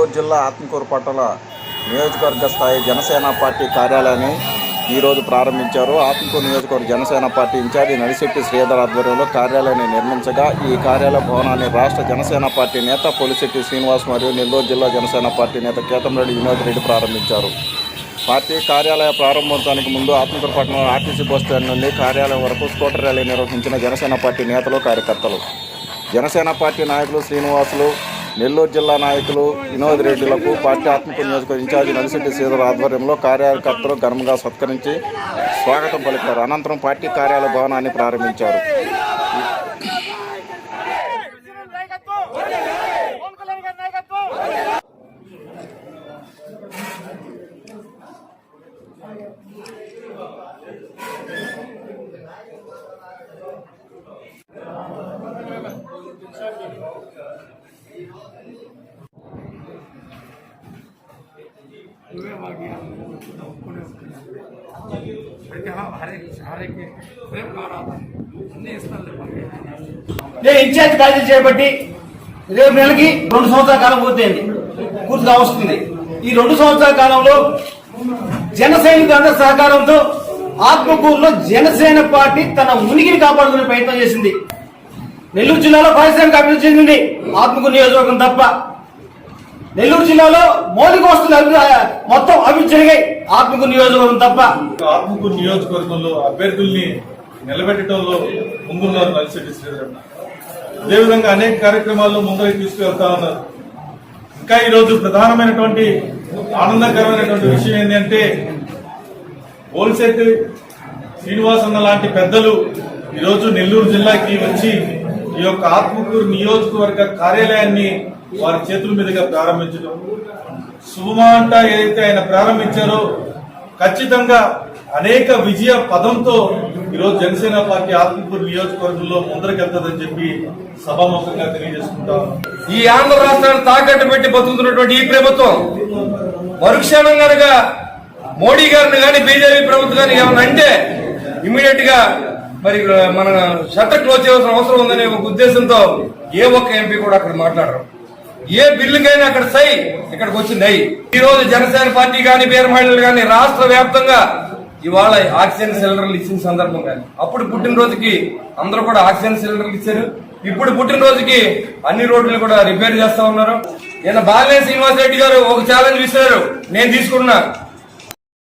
నెల్లూరు జిల్లా ఆత్మకూరు పట్టణ నియోజకవర్గ స్థాయి జనసేన పార్టీ కార్యాలయాన్ని ఈరోజు ప్రారంభించారు. ఆత్మకూరు నియోజకవర్గ జనసేన పార్టీ ఇన్ఛార్జి నడిశెట్టి శ్రీధర్ ఆధ్వర్యంలో కార్యాలయాన్ని నిర్మించగా ఈ కార్యాలయ భవనాన్ని రాష్ట్ర జనసేన పార్టీ నేత పొలిశెట్టి శ్రీనివాస్ మరియు నెల్లూరు జిల్లా జనసేన పార్టీ నేత కేతంరెడ్డి వినోద్ రెడ్డి ప్రారంభించారు. పార్టీ కార్యాలయ ప్రారంభోత్సవానికి ముందు ఆత్మకూరు పట్టణం ఆర్టీసీ బస్ స్టాండ్ నుండి కార్యాలయం వరకు స్కూటర్ ర్యాలీ నిర్వహించిన జనసేన పార్టీ నేతలు కార్యకర్తలు. జనసేన పార్టీ నాయకులు శ్రీనివాసులు నెల్లూరు జిల్లా నాయకులు వినోద్ రెడ్డిలకు పార్టీ ఆత్మకూరు నియోజకవర్గ ఇన్ఛార్జి నలిశెట్టి శ్రీధర్ ఆధ్వర్యంలో కార్యకర్తలు ఘనంగా సత్కరించి స్వాగతం పలికారు. అనంతరం పార్టీ కార్యాలయ భవనాన్ని ప్రారంభించారు. నేను ఇన్ఛార్జ్ ఖాళీ చేపట్టి రేపు నెలకి రెండు సంవత్సరాల కాలం పూర్తయింది. పూర్తి వస్తుంది ఈ రెండు సంవత్సరాల కాలంలో జన సైనికులందరి సహకారంతో ఆత్మకూరులో జనసేన పార్టీ తన ఉనికిని కాపాడుకునే ప్రయత్నం చేసింది. నెల్లూరు జిల్లాలో పారిశ్రామిక అభివృద్ధి చెందింది. ఆత్మకూరు నియోజకవర్గం తప్ప నెల్లూరు జిల్లాలో మౌలిక వస్తువులు అభివృద్ధి మొత్తం అవి జరిగాయి ఆత్మకు నియోజకవర్గం తప్ప ఆత్మకు నియోజకవర్గంలో అభ్యర్థుల్ని నిలబెట్టడంలో ముందున్నారు నలిశెట్టి శ్రీధరన్న. అదేవిధంగా అనేక కార్యక్రమాల్లో ముందరికి తీసుకువెళ్తా ఉన్నారు. ఇంకా ఈరోజు ప్రధానమైనటువంటి ఆనందకరమైనటువంటి విషయం ఏంటంటే పోలిశెట్టి శ్రీనివాసన్న లాంటి పెద్దలు ఈరోజు నెల్లూరు జిల్లాకి వచ్చి ఈ యొక్క ఆత్మకూరు నియోజకవర్గ కార్యాలయాన్ని వారి చేతుల మీదుగా ప్రారంభించడం శుభమా అంట ఏదైతే ఆయన ప్రారంభించారో ఖచ్చితంగా అనేక విజయ పదంతో ఈరోజు జనసేన పార్టీ ఆత్మకూరు నియోజకవర్గంలో ముందరకెళ్తుందని చెప్పి సభాముఖంగా తెలియజేసుకుంటాం ఈ ఆంధ్ర రాష్ట్రాన్ని తాకట్టు పెట్టి బతుకుతున్నటువంటి ఈ ప్రభుత్వం మరుక్షణం కనుక మోడీ గారిని కానీ బీజేపీ ప్రభుత్వం కానీ ఏమన్నా అంటే ఇమీడియట్గా మరి మన షట్టర్ క్లోజ్ చేయాల్సిన అవసరం ఉందనే ఒక ఉద్దేశంతో ఏ ఒక్క ఎంపీ కూడా అక్కడ మాట్లాడరు. ఏ బిల్లుకైనా అక్కడ సై ఇక్కడికి వచ్చింది ఈ రోజు జనసేన పార్టీ కానీ బీర్ మహిళలు కానీ రాష్ట్ర వ్యాప్తంగా ఇవాళ ఆక్సిజన్ సిలిండర్లు ఇచ్చిన సందర్భం కానీ. అప్పుడు పుట్టినరోజుకి అందరూ కూడా ఆక్సిజన్ సిలిండర్లు ఇచ్చారు. ఇప్పుడు పుట్టినరోజుకి అన్ని రోడ్లు కూడా రిపేర్ చేస్తా ఉన్నారు. ఈయన బాలనే శ్రీనివాస్ రెడ్డి గారు ఒక ఛాలెంజ్ ఇచ్చారు. నేను తీసుకున్నా.